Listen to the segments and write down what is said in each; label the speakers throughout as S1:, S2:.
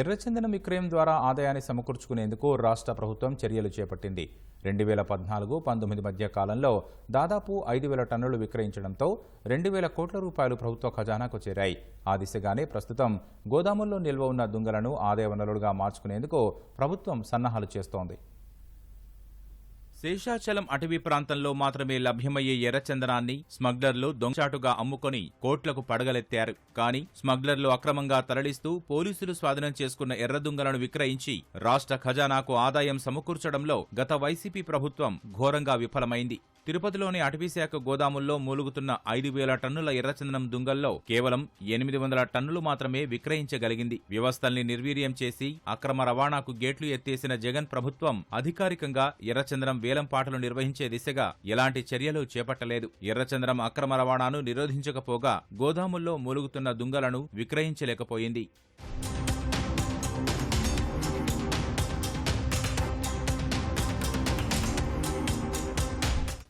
S1: ఎర్రచందనం విక్రయం ద్వారా ఆదాయాన్ని సమకూర్చుకునేందుకు రాష్ట్ర ప్రభుత్వం చర్యలు చేపట్టింది. రెండు వేల పద్నాలుగు పంతొమ్మిది మధ్య కాలంలో దాదాపు ఐదు వేల టన్నులు విక్రయించడంతో రెండు వేల కోట్ల రూపాయలు ప్రభుత్వ ఖజానాకు చేరాయి. ఆ దిశగానే ప్రస్తుతం గోదాముల్లో నిల్వ ఉన్న దుంగలను ఆదాయ వనరులుగా మార్చుకునేందుకు ప్రభుత్వం సన్నాహాలు చేస్తోంది. శేషాచలం అటవీ ప్రాంతంలో మాత్రమే లభ్యమయ్యే ఎర్రచందనాన్ని స్మగ్లర్లు దొంగచాటుగా అమ్ముకొని కోట్లకు పడగలెత్తారు. కానీ స్మగ్లర్లు అక్రమంగా తరలిస్తూ పోలీసులు స్వాధీనం చేసుకున్న ఎర్రదుంగలను విక్రయించి రాష్ట్ర ఖజానాకు ఆదాయం సమకూర్చడంలో గత వైసీపీ ప్రభుత్వం ఘోరంగా విఫలమైంది. తిరుపతిలోని అటవీశాఖ గోదాముల్లో మూలుగుతున్న ఐదు వేల టన్నుల ఎర్రచందనం దుంగల్లో కేవలం ఎనిమిది వందల టన్నులు మాత్రమే విక్రయించగలిగింది. వ్యవస్థల్ని నిర్వీర్యం చేసి అక్రమ రవాణాకు గేట్లు ఎత్తేసిన జగన్ ప్రభుత్వం అధికారికంగా ఎర్రచందనం వేలంపాటలు నిర్వహించే దిశగా ఎలాంటి చర్యలు చేపట్టలేదు. ఎర్రచంద్రం అక్రమ రవాణాను నిరోధించకపోగా గోదాముల్లో మూలుగుతున్న దుంగలను విక్రయించలేకపోయింది.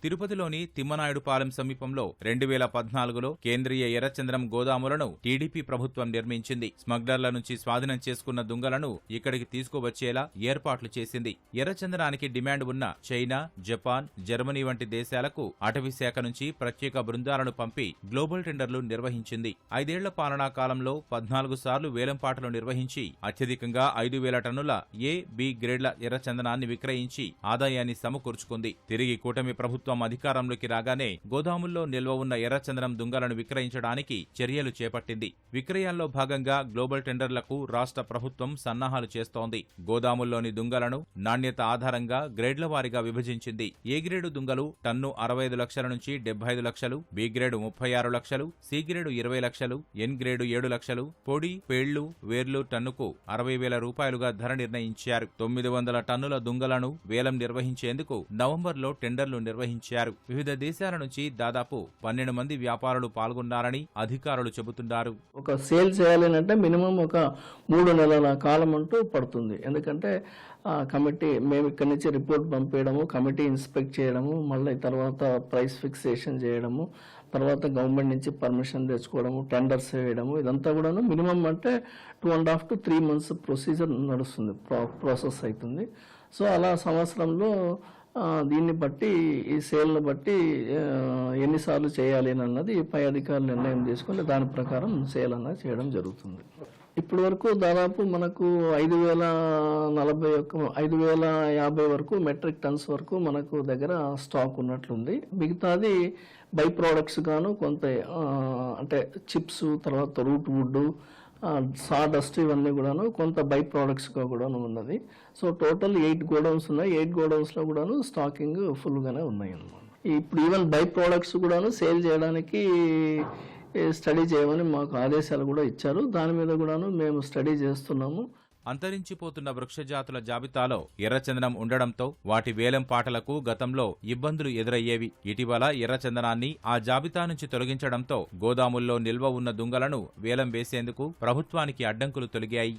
S1: తిరుపతిలోని తిమ్మనాయుడుపాలెం సమీపంలో రెండు వేల పద్నాలుగులో కేంద్రీయ ఎర్రచంద్రం గోదాములను టీడీపీ ప్రభుత్వం నిర్మించింది. స్మగ్లర్ల నుంచి స్వాధీనం చేసుకున్న దుంగలను ఇక్కడికి తీసుకువచ్చేలా ఏర్పాట్లు చేసింది. ఎర్రచందనానికి డిమాండ్ ఉన్న చైనా జపాన్ జర్మనీ వంటి దేశాలకు అటవీ శాఖ నుంచి ప్రత్యేక బృందాలను పంపి గ్లోబల్ టెండర్లు నిర్వహించింది. ఐదేళ్ళ పాలనా కాలంలో పద్నాలుగు సార్లు వేలంపాటలు నిర్వహించి అత్యధికంగా ఐదు వేల టన్నుల ఏ బి గ్రేడ్ల ఎర్రచందనాన్ని విక్రయించి ఆదాయాన్ని సమకూర్చుకుంది. తిరిగి కూటమి ప్రభుత్వం అధికారంలోకి రాగానే గోదాముల్లో నిల్వ ఉన్న ఎర్రచందనం దుంగలను విక్రయించడానికి చర్యలు చేపట్టింది. విక్రయాల్లో భాగంగా గ్లోబల్ టెండర్లకు రాష్ట్ర ప్రభుత్వం సన్నాహాలు చేస్తోంది. గోదాముల్లోని దుంగలను నాణ్యత ఆధారంగా గ్రేడ్ల వారీగా విభజించింది. ఏ గ్రేడు దుంగలు టన్ను అరవై ఐదు లక్షల నుంచి డెబ్బై ఐదు లక్షలు బి గ్రేడు ముప్పై ఆరు లక్షలు సి గ్రేడు ఇరవై లక్షలు ఎన్ గ్రేడు ఏడు లక్షలు పొడి పేళ్ళు వేర్లు టన్నుకు అరవై వేల రూపాయలుగా ధర నిర్ణయించారు. తొమ్మిది వందల టన్నుల దుంగలను వేలం నిర్వహించేందుకు నవంబర్లో టెండర్లు నిర్వహించారు. వివిధ దేశాల నుంచి దాదాపు పన్నెండు మంది వ్యాపారులు పాల్గొన్నారని అధికారులు చెబుతున్నారు.
S2: ఒక సేల్ చేయాలని అంటే మినిమం ఒక మూడు నెలల కాలం అంటూ పడుతుంది. ఎందుకంటే ఆ కమిటీ మేము ఇక్కడి నుంచి రిపోర్ట్ పంపించడము కమిటీ ఇన్స్పెక్ట్ చేయడము మళ్ళీ తర్వాత ప్రైస్ ఫిక్సేషన్ చేయడము తర్వాత గవర్నమెంట్ నుంచి పర్మిషన్ తెచ్చుకోవడము టెండర్స్ వేయడము ఇదంతా కూడాను మినిమం అంటే two and half to three months procedure నడుస్తుంది ప్రాసెస్ అవుతుంది. సో అలా సంవత్సరంలో దీన్ని బట్టి ఈ సేల్ని బట్టి ఎన్నిసార్లు చేయాలి అని అన్నది పై అధికారులు నిర్ణయం తీసుకొని దాని ప్రకారం సేల్ అన్నది చేయడం జరుగుతుంది. ఇప్పటి వరకు దాదాపు మనకు ఐదు వేల నలభై ఒక్క ఐదు వేల యాభై వరకు మెట్రిక్ టన్స్ వరకు మనకు దగ్గర స్టాక్ ఉన్నట్లుంది. మిగతాది బై ప్రోడక్ట్స్ గాను కొంత అంటే చిప్స్ తర్వాత రూట్ వుడ్ సా డస్ట్ ఇవన్నీ కూడాను కొంత బై ప్రోడక్ట్స్గా కూడాను ఉన్నది. సో టోటల్ ఎయిట్ గోడౌన్స్ ఉన్నాయి. ఎయిట్ గోడౌన్స్లో కూడాను స్టాకింగ్ ఫుల్గానే ఉన్నాయి అనమాట ఇప్పుడు ఈవెన్ బై ప్రోడక్ట్స్ కూడాను సేల్ చేయడానికి స్టడీ చేయమని మాకు ఆదేశాలు కూడా ఇచ్చారు. దాని మీద కూడాను మేము స్టడీ చేస్తున్నాము.
S1: అంతరించిపోతున్న వృక్షజాతుల జాబితాలో ఎర్రచందనం ఉండడంతో వాటి వేలం పాటలకు గతంలో ఇబ్బందులు ఎదురయ్యేవి. ఇటీవల ఎర్రచందనాన్ని ఆ జాబితా నుంచి తొలగించడంతో గోదాముల్లో నిల్వ ఉన్న దుంగలను వేలం వేసేందుకు ప్రభుత్వానికి అడ్డంకులు తొలగాయి.